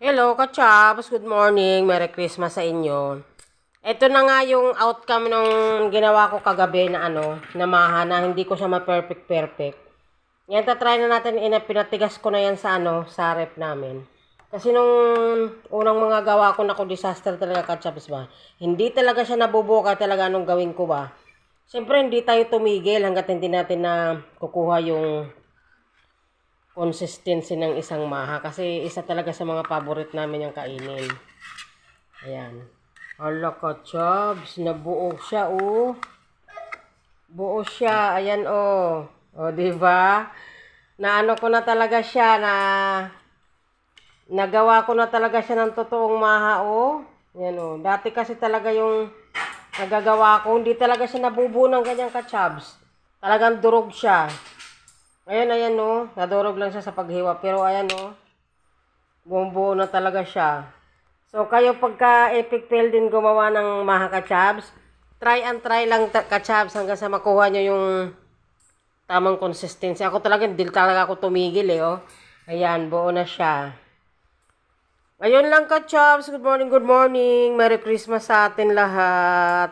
Hello, Kachaps. Good morning. Merry Christmas sa inyo. Ito na nga yung outcome nung ginawa ko kagabi na ano, na maha na hindi ko siya ma-perfect perfect. Yan, tatry na natin, ina, pinatigas ko na yan sa ano, sa rep namin. Kasi nung unang mga gawa ko na ko disaster talaga Kachaps ba, hindi talaga siya nabubuka talaga nung gawin ko ba. Siyempre, hindi tayo tumigil hanggat hindi natin na kukuha yung consistency ng isang maha kasi isa talaga sa mga paborit namin yung kainin. Ayan. Hala ka, Chubs. Nabuo siya, oh. Buo siya. Ayan, oh. O, di ba? Naano ko na talaga siya na nagawa ko na talaga siya ng totoong maha, oh. Ayan, oh. Dati kasi talaga yung nagagawa ko, hindi talaga siya nabubuo ng ganyang ka-chubs. Talagang durog siya. Ayan, ayan, no. Nadurog lang siya sa paghiwa. Pero, ayan, no. Buong-buo na talaga siya. So, kayo pagka epic fail din gumawa ng maha kachabs, try and try lang kachabs hanggang sa makuha nyo yung tamang consistency. Ako talaga, hindi talaga ako tumigil, eh, oh. Ayan, buo na siya. Ayun lang kachabs. Good morning, good morning. Merry Christmas sa atin lahat.